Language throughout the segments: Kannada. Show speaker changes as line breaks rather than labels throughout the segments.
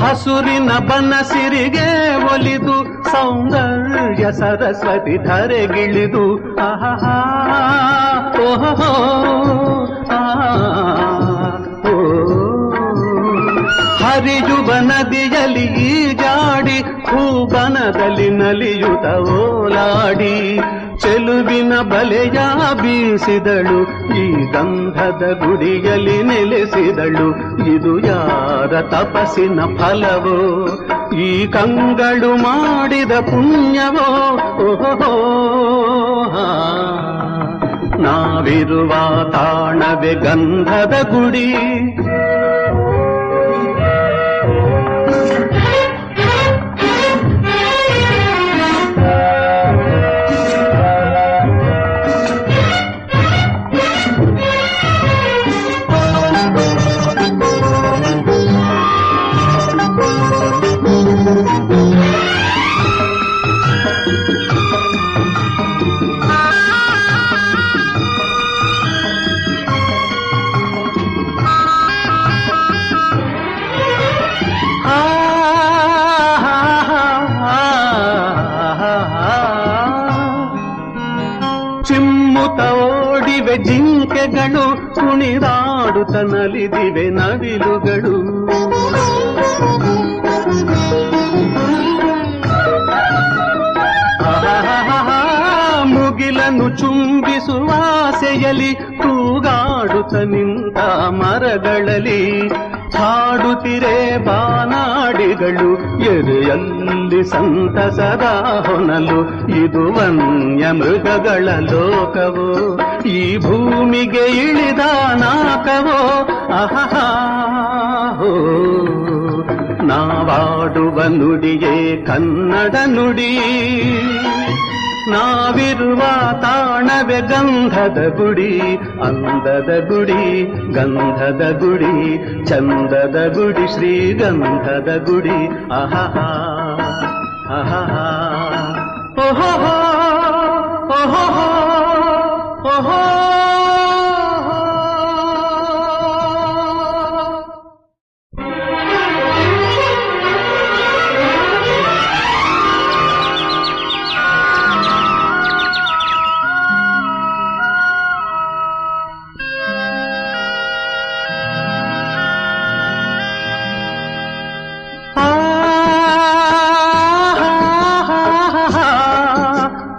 ಹಸುರಿನ ಸಿರಿಗೆ ಒಲಿದು ಸೌಂದರ್ಯ ಸರಸ್ವತಿ ಧರೆಗಿಳಿದು ಆಹಾ ಓಹೋ ಹರಿಯುವ ನದಿಯಲ್ಲಿ ಈಜಾಡಿ ಹೂಬನದಲ್ಲಿ ನಲಿಯುತ ಓಲಾಡಿ. ಚೆಲುವಿನ ಬಲೆಯ ಬೀಸಿದಳು, ಈ ಗಂಧದ ಗುಡಿಯಲ್ಲಿ ನೆಲೆಸಿದಳು. ಇದು ಯಾರ ತಪಸ್ಸಿನ ಫಲವೋ? ಈ ಕಂಗಳು ಮಾಡಿದ ಪುಣ್ಯವೋ? ಓಹೋ ನಾವಿರುವ ತಾಣವೇ ಗಂಧದ ಗುಡಿ. ಓಡಿವೆ ಜಿಂಕೆಗಳು ಕುಣಿದಾಡುತ್ತ ನಲಿದಿವೆ ನವಿಲುಗಳು ಮುಗಿಲನ್ನು ಚುಂಬಿಸುವ ತೂಗಾಡುತ್ತ ನಿಂತ ಮರಗಳಲ್ಲಿ ಹಾಡುತ್ತಿರೆ ಬಾನಾಡಿಗಳು. ಎದೆಯಲ್ಲಿ ಸಂತಸದ ಹೊನಲು ಇದು ವನ್ಯ ಮೃಗಗಳ ಲೋಕವೋ? ಈ ಭೂಮಿಗೆ ಇಳಿದ ನಾಕವೋ? ಆಹಾ ಹೋ. ನಾವಾಡುವ ನುಡಿಯೇ ಕನ್ನಡ ನುಡಿ. ನಾವಿರುವ ತಾಣವೆ ಗಂಧದ ಗುಡಿ, ಅಂದದ ಗುಡಿ, ಗಂಧದ ಗುಡಿ, ಚಂದದ ಗುಡಿ ಶ್ರೀ ಗಂಧದ ಗುಡಿ. ಅಹಹ ಅಹಹ. ಓಹೋ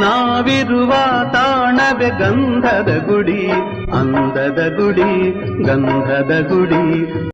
ನಾವಿರುವ ತಾಣವೆ ಗಂಧದ ಗುಡಿ ಅಂದದ ಗುಡಿ ಗಂಧದ ಗುಡಿ.